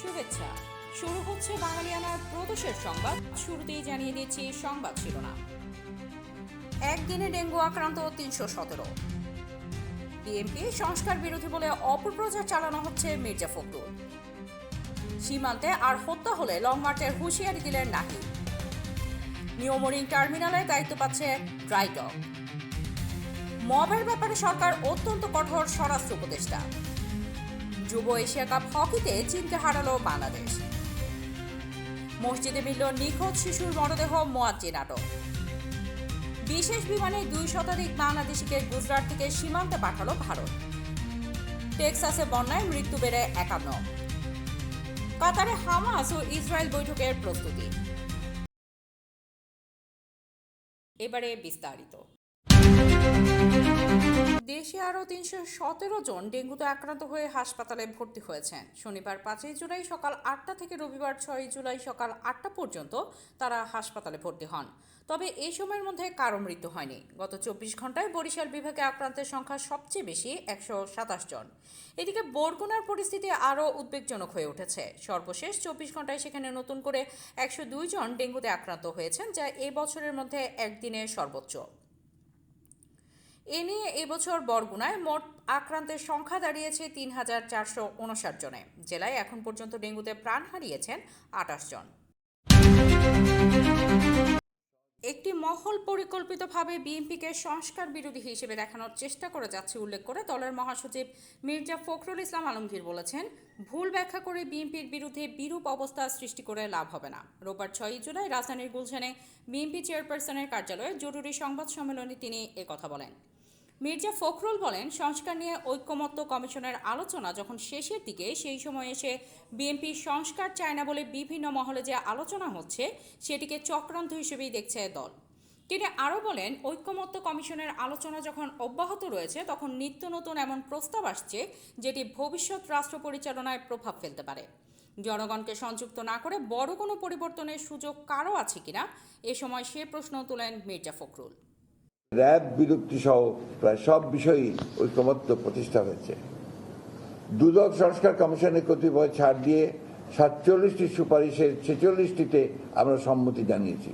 শুভেচ্ছা। শুরু হচ্ছে বাঙালিয়ানার প্রদেশের সংবাদ। শুরুতেই জানিয়ে দিচ্ছি সংবাদ শিরোনাম। একদিনে ডেঙ্গু আক্রান্ত তিনশো সতেরো। বিএনপি সংস্কার বিরোধী বলে অপপ্রচার চালানো হচ্ছে মির্জা ফখরুল। সীমান্তে আর হত্যা হলে লং মার্চের হুঁশিয়ারি দিলেন নাহি নিয়মরিং টার্মিনালে দায়িত্ব পাচ্ছে ড্রাইডক মবের ব্যাপারে সরকার অত্যন্ত কঠোর স্বরাষ্ট্র উপদেষ্টা। যুব এশিয়া কাপ হকিতে চীনকে হারালো বাংলাদেশ। মসজিদে মিলল নিখোঁজ শিশুর মরদেহ মোয়াজ্জিন আটক বিশেষ বিমানে দুই শতাধিক বাংলাদেশিকে গুজরাট থেকে সীমান্তে পাঠালো ভারত। টেক্সাসে বন্যায় মৃত্যু বেড়ে একান্ন। কাতারে হামাস ও ইসরায়েল বৈঠকের প্রস্তুতি। এবারে বিস্তারিত। দেশে আরও তিনশো সতেরো জন ডেঙ্গুতে আক্রান্ত হয়ে হাসপাতালে ভর্তি হয়েছেন। শনিবার পাঁচই জুলাই সকাল আটটা থেকে রবিবার ছয়ই জুলাই সকাল আটটা পর্যন্ত তারা হাসপাতালে ভর্তি হন। তবে এই সময়ের মধ্যে কারও মৃত্যু হয়নি। গত চব্বিশ ঘন্টায় বরিশাল বিভাগে আক্রান্তের সংখ্যা সবচেয়ে বেশি, একশো সাতাশ জন। এদিকে বরগুনার পরিস্থিতি আরও উদ্বেগজনক হয়ে উঠেছে। সর্বশেষ চব্বিশ ঘন্টায় সেখানে নতুন করে একশো দুই জন ডেঙ্গুতে আক্রান্ত হয়েছেন, যা এই বছরের মধ্যে একদিনে সর্বোচ্চ। এ নিয়ে এবছর বরগুনায় মোট আক্রান্তের সংখ্যা দাঁড়িয়েছে তিন হাজার চারশো উনষাট জনে। জেলায় এখন পর্যন্ত ডেঙ্গুতে প্রাণ হারিয়েছেন আটাশ জন। একটি মহল পরিকল্পিতভাবে বিএনপিকে সংস্কার বিরোধী হিসেবে দেখানোর চেষ্টা করে যাচ্ছে উল্লেখ করে দলের মহাসচিব মির্জা ফখরুল ইসলাম আলমগীর বলেছেন, ভুল ব্যাখ্যা করে বিএনপির বিরুদ্ধে বিরূপ অবস্থা সৃষ্টি করে লাভ হবে না। রোববার ছয়ই জুলাই রাজধানীর গুলশানে বিএনপি চেয়ারপারসনের কার্যালয়ে জরুরি সংবাদ সম্মেলনে তিনি একথা বলেন। মির্জা ফখরুল বলেন, সংস্কার নিয়ে ঐক্যমত্য কমিশনের আলোচনা যখন শেষের দিকে, সেই সময় এসে বিএনপি সংস্কার চায় না বলে বিভিন্ন মহলে যে আলোচনা হচ্ছে, সেটিকে চক্রান্ত হিসেবেই দেখছে দল। তিনি আরও বলেন, ঐক্যমত্য কমিশনের আলোচনা যখন অব্যাহত রয়েছে, তখন নিত্য নতুন এমন প্রস্তাব আসছে, যেটি ভবিষ্যৎ রাষ্ট্র পরিচালনায় প্রভাব ফেলতে পারে। জনগণকে সংযুক্ত না করে বড় কোনো পরিবর্তনের সুযোগ কারও আছে কিনা, এ সময় সে প্রশ্ন তোলেন মির্জা ফখরুল। র্যাব বিলুপ্তি সহ প্রায় সব বিষয়ই ঐকমত্য প্রতিষ্ঠা হয়েছে। দুদক সংস্কার কমিশনের কতিপয় ছাড় দিয়ে সাতচল্লিশটি সুপারিশের ছেচল্লিশটিতে আমরা সম্মতি জানিয়েছি।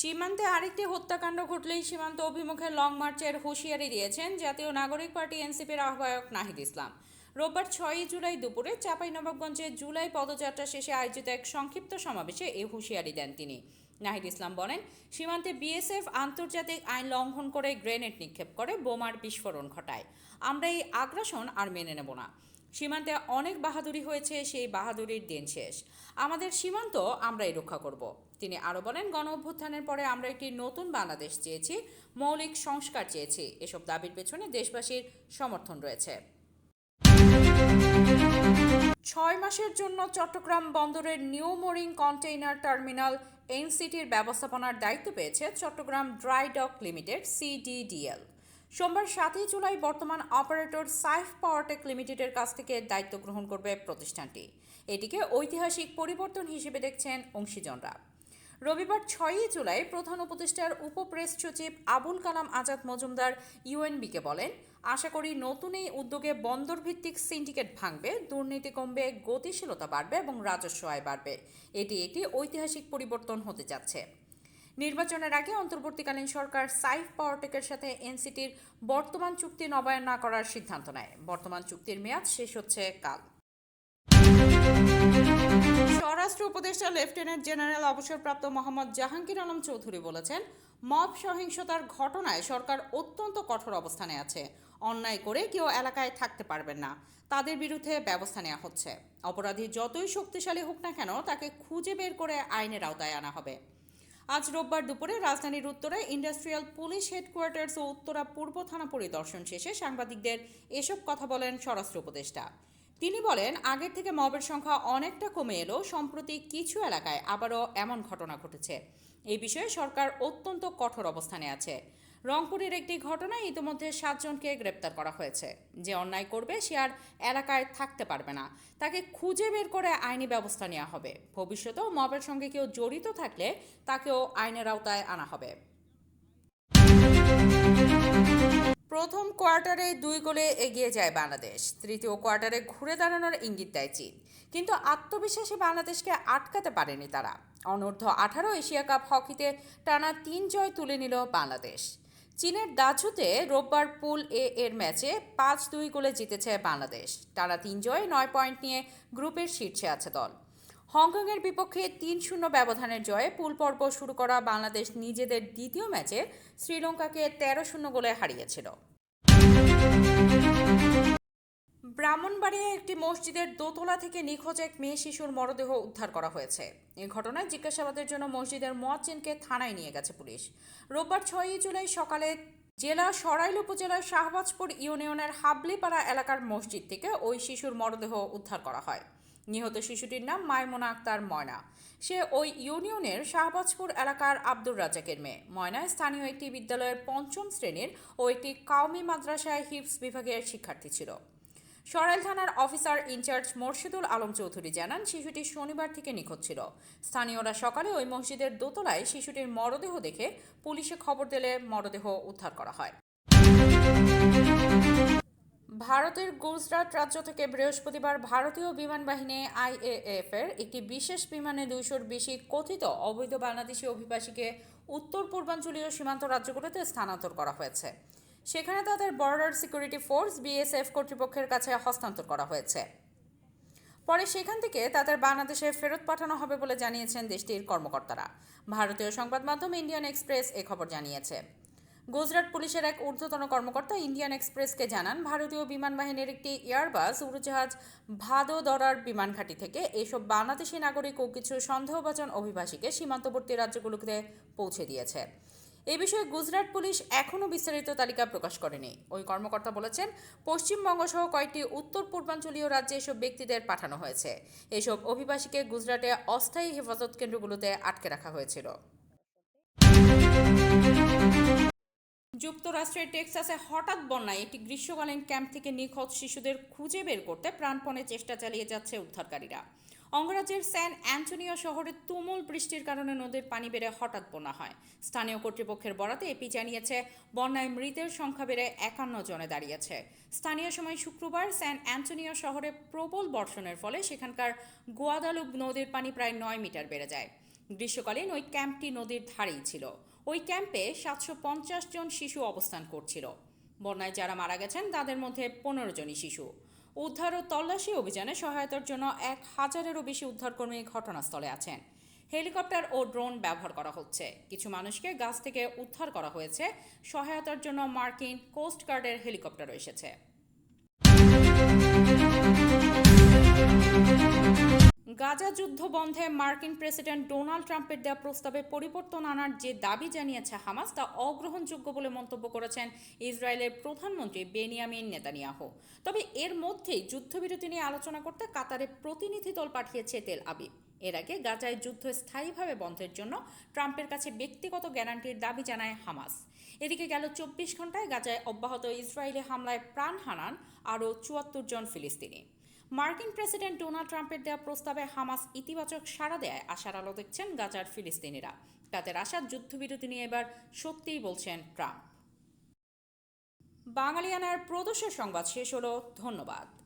সীমান্তে আরেকটি হত্যাকাণ্ড ঘটলেই সীমান্ত অভিমুখে লং মার্চের হুঁশিয়ারি দিয়েছেন জাতীয় নাগরিক পার্টি এনসিপির আহ্বায়ক নাহিদ ইসলাম। রোববার ছয়ই জুলাই দুপুরে চাঁপাইনবাবগঞ্জে জুলাই পদযাত্রা শেষে আয়োজিত এক সংক্ষিপ্ত সমাবেশে এই হুঁশিয়ারি দেন তিনি। নাহিদ ইসলাম বলেন, সীমান্তে বিএসএফ আন্তর্জাতিক আইন লঙ্ঘন করে গ্রেনেড নিক্ষেপ করে, বোমার বিস্ফোরণ ঘটায়। আমরা এই আগ্রাসন আর মেনে নেব না। সীমান্তে অনেক বাহাদুরি হয়েছে, সেই বাহাদুরির দিন শেষ। আমাদের সীমান্ত আমরাই রক্ষা করব। তিনি আরও বলেন, গণ অভ্যুত্থানের পরে আমরা একটি নতুন বাংলাদেশ চেয়েছি, মৌলিক সংস্কার চেয়েছি। এসব দাবির পেছনে দেশবাসীর সমর্থন রয়েছে। ছয় মাসের জন্য চট্টগ্রাম বন্দরের নিউ মোরিং কন্টেইনার টার্মিনাল এনসিটির ব্যবস্থাপনার দায়িত্ব পেয়েছে Chattogram dry dock limited, CDDL. সোমবার সাতই জুলাই বর্তমান অপারেটর সাইফ পাওয়ারটেক লিমিটেডের কাছ থেকে দায়িত্ব গ্রহণ করবে প্রতিষ্ঠানটি। এটিকে ঐতিহাসিক পরিবর্তন হিসেবে দেখছেন অংশীজনরা। রবিবার ছয়ই জুলাই প্রধান উপদেষ্টার উপপ্রেস সচিব আবুল কালাম আজাদ মজুমদার ইউএনবিকে বলেন আশা করি নতুন এই উদ্যোগে বন্দর ভিত্তিক সিন্ডিকেট ভাঙবে, দুর্নীতি কমবে, গতিশীলতা বাড়বে এবং রাজস্ব আয় বাড়বে। এটি একটি ঐতিহাসিক পরিবর্তন হতে যাচ্ছে। নির্বাচনের আগে অন্তর্বর্তীকালীন সরকার সাইফ পাওয়ারটেকের সাথে এনসিটির বর্তমান চুক্তি নবায়ন না করার সিদ্ধান্ত নেয়। বর্তমান চুক্তির মেয়াদ শেষ হচ্ছে কাল। স্বরাষ্ট্র উপদেষ্টা লেফটেন্যান্ট জেনারেল অবসরপ্রাপ্ত মোহাম্মদ জাহাঙ্গীর আলম চৌধুরী বলেছেন, মব সহিংসতার ঘটনায় সরকার অত্যন্ত কঠোর অবস্থানে আছে। অন্যায় করে কেউ এলাকায় থাকতে পারবেন না। তাদের বিরুদ্ধে ব্যবস্থা নেওয়া হচ্ছে। অপরাধী যতই শক্তিশালী হোক না কেন, তাকে খুঁজে বের করে আইনের আওতায় আনা হবে। আজ রোববার দুপুরে রাজধানীর উত্তরে ইন্ডাস্ট্রিয়াল পুলিশ হেডকোয়ার্টার্স ও উত্তরা পূর্ব থানা পরিদর্শন শেষে সাংবাদিকদের এসব কথা বলেন স্বরাষ্ট্র উপদেষ্টা। তিনি বলেন, আগের থেকে মবের সংখ্যা অনেকটা কমে এলেও সম্প্রতি কিছু এলাকায় আবারও এমন ঘটনা ঘটেছে। এই বিষয়ে সরকার অত্যন্ত কঠোর অবস্থানে আছে। রংপুরের একটি ঘটনায় ইতিমধ্যে সাতজনকে গ্রেপ্তার করা হয়েছে। যে অন্যায় করবে, সে আর এলাকায় থাকতে পারবে না। তাকে খুঁজে বের করে আইনি ব্যবস্থা নেওয়া হবে। ভবিষ্যতেও মবের সঙ্গে কেউ জড়িত থাকলে তাকেও আইনের আওতায় আনা হবে। প্রথম কোয়ার্টারে দুই গোলে এগিয়ে যায় বাংলাদেশ। তৃতীয় কোয়ার্টারে ঘুরে দাঁড়ানোর ইঙ্গিত দেয় চীন। কিন্তু আত্মবিশ্বাসী বাংলাদেশকে আটকাতে পারেনি তারা। অনূর্ধ্ব আঠারো এশিয়া কাপ হকিতে টানা তিন জয় তুলে নিল বাংলাদেশ। চীনের দাছুতে রোববার পুল এ এর ম্যাচে পাঁচ দুই গোলে জিতেছে বাংলাদেশ। তারা তিন জয় নয় পয়েন্ট নিয়ে গ্রুপের শীর্ষে আছে দল। হংকংয়ের বিপক্ষে তিন শূন্য ব্যবধানের জয়ে পুল পর্ব শুরু করা বাংলাদেশ নিজেদের দ্বিতীয় ম্যাচে শ্রীলঙ্কাকে তেরো শূন্য গোলে হারিয়েছিল। ব্রাহ্মণবাড়িয়ায় একটি মসজিদের দোতলা থেকে নিখোঁজ এক মেয়ে শিশুর মরদেহ উদ্ধার করা হয়েছে। এ ঘটনায় জিজ্ঞাসাবাদের জন্য মসজিদের মোয়াজ্জিনকে থানায় নিয়ে গেছে পুলিশ। রোববার ছয়ই জুলাই সকালে জেলা সরাইল উপজেলার শাহবাজপুর ইউনিয়নের হাবলিপাড়া এলাকার মসজিদ থেকে ওই শিশুর মরদেহ উদ্ধার করা হয়। নিহত শিশুটির নাম মাইমুনা আক্তার ময়না। সে ওই ইউনিয়নের শাহবাজপুর এলাকার আব্দুর রাজাকের মেয়ে। ময়না স্থানীয় একটি বিদ্যালয়ের পঞ্চম শ্রেণির ও একটি কাউমি মাদ্রাসায় হিপস বিভাগের শিক্ষার্থী ছিল। সরাইল থানার officer in charge Morshedul Alam Chowdhury জানান, শিশুটি শনিবার থেকে নিখোঁজ ছিল। স্থানীয়রা সকালে ওই মসজিদের দোতলায় শিশুটির মরদেহ দেখে পুলিশে খবর দিলে মরদেহ উদ্ধার করা হয়। ভারতের গুজরাট রাজ্য থেকে বৃহস্পতিবার ভারতীয় বিমান বাহিনী আইএএফ এর একটি বিশেষ বিমানে দুইশোর বেশি কথিত অবৈধ বাংলাদেশি অভিবাসীকে উত্তর পূর্বাঞ্চলীয় সীমান্ত রাজ্যগুলোতে স্থানান্তর করা হয়েছে। সেখানে তাদের বর্ডার সিকিউরিটি ফোর্স বিএসএফ কর্তৃপক্ষের কাছে হস্তান্তর করা হয়েছে। পরে সেখান থেকে তাদের বাংলাদেশে ফেরত পাঠানো হবে বলে জানিয়েছেন দেশটির কর্মকর্তারা। ভারতীয় সংবাদ মাধ্যম ইন্ডিয়ান এক্সপ্রেস এ খবর জানিয়েছে। গুজরাট পুলিশের এক ঊর্ধ্বতন কর্মকর্তা ইন্ডিয়ান এক্সপ্রেসকে জানান, ভারতীয় বিমান বাহিনীর একটি এয়ারবাস উড়োজাহাজ, ভাদোদরার বিমান ঘাঁটি থেকে এসব বাংলাদেশি নাগরিক ও কিছু সন্দেহভাজন অভিবাসীকে সীমান্তবর্তী রাজ্যগুলোতে পৌঁছে দিয়েছে। এ বিষয়ে গুজরাট পুলিশ এখনও বিস্তারিত তালিকা প্রকাশ করেনি। ওই কর্মকর্তা বলেছেন, পশ্চিমবঙ্গ সহ কয়েকটি উত্তর পূর্বাঞ্চলীয় রাজ্যে এসব ব্যক্তিদের পাঠানো হয়েছে। এসব অভিবাসীকে গুজরাটে অস্থায়ী হেফাজত কেন্দ্রগুলোতে আটকে রাখা হয়েছিল। যুক্তরাষ্ট্রের টেক্সাসে হঠাৎ বন্যায় একটি গ্রীষ্মকালীন ক্যাম্প থেকে নিখোঁজ শিশুদের খুঁজে বের করতে প্রাণপণে চেষ্টা চালিয়ে যাচ্ছে উদ্ধারকারীরা। অঙ্গরাজ্যের স্যান অ্যান্টোনিও শহরে তুমুল বৃষ্টির কারণে নদীর পানি বেড়ে হঠাৎ বন্যা হয়। স্থানীয় কর্তৃপক্ষের বরাতে এপি জানিয়েছে, বন্যায় মৃতের সংখ্যা বেড়ে একান্ন জনে দাঁড়িয়েছে। স্থানীয় সময় শুক্রবার স্যান অ্যান্টোনিও শহরে প্রবল বর্ষণের ফলে সেখানকার গোয়াদালুব নদীর পানি প্রায় নয় মিটার বেড়ে যায়। গ্রীষ্মকালীন ওই ক্যাম্পটি নদীর ধারেই ছিল। ওই ক্যাম্পে সাতশো পঞ্চাশ জন শিশু অবস্থান করছিল। বন্যায় যারা মারা গেছেন, তাদের মধ্যে পনেরো জনই শিশু। উদ্ধার ও তল্লাশি অভিযানে সহায়তার জন্য এক হাজারেরও বেশি উদ্ধারকর্মী ঘটনাস্থলে আছেন। হেলিকপ্টার ও ড্রোন ব্যবহার করা হচ্ছে। কিছু মানুষকে গাছ থেকে উদ্ধার করা হয়েছে। সহায়তার জন্য মার্কিন কোস্টগার্ডের হেলিকপ্টারও এসেছে। গাজা যুদ্ধ বন্ধে মার্কিন প্রেসিডেন্ট ডোনাল্ড ট্রাম্পের দেওয়া প্রস্তাবে পরিবর্তন আনার যে দাবি জানিয়েছে হামাস তা অগ্রহণযোগ্য বলে মন্তব্য করেছেন ইসরায়েলের প্রধানমন্ত্রী বেনিয়ামিন নেতানিয়াহু। তবে এর মধ্যেই যুদ্ধবিরতি নিয়ে আলোচনা করতে কাতারে প্রতিনিধি দল পাঠিয়েছে তেল আবিব। এর আগে গাজায় যুদ্ধ স্থায়ীভাবে বন্ধের জন্য ট্রাম্পের কাছে ব্যক্তিগত গ্যারান্টির দাবি জানায় হামাস। এদিকে গেল চব্বিশ ঘন্টায় গাজায় অব্যাহত ইসরায়েলি হামলায় প্রাণ হারান আরও চুয়াত্তর জন ফিলিস্তিনি। মার্কিন প্রেসিডেন্ট ডোনাল্ড ট্রাম্পের দেওয়া প্রস্তাবে হামাস ইতিবাচক সাড়া দেয় আশার আলো দেখছেন গাজার ফিলিস্তিনিরা। তাদের আশার যুদ্ধবিরতি নিয়ে এবার সত্যিই বলছেন ট্রাম্প। বাঙালিয়ানার প্রদোষের সংবাদ শেষ হলো। ধন্যবাদ।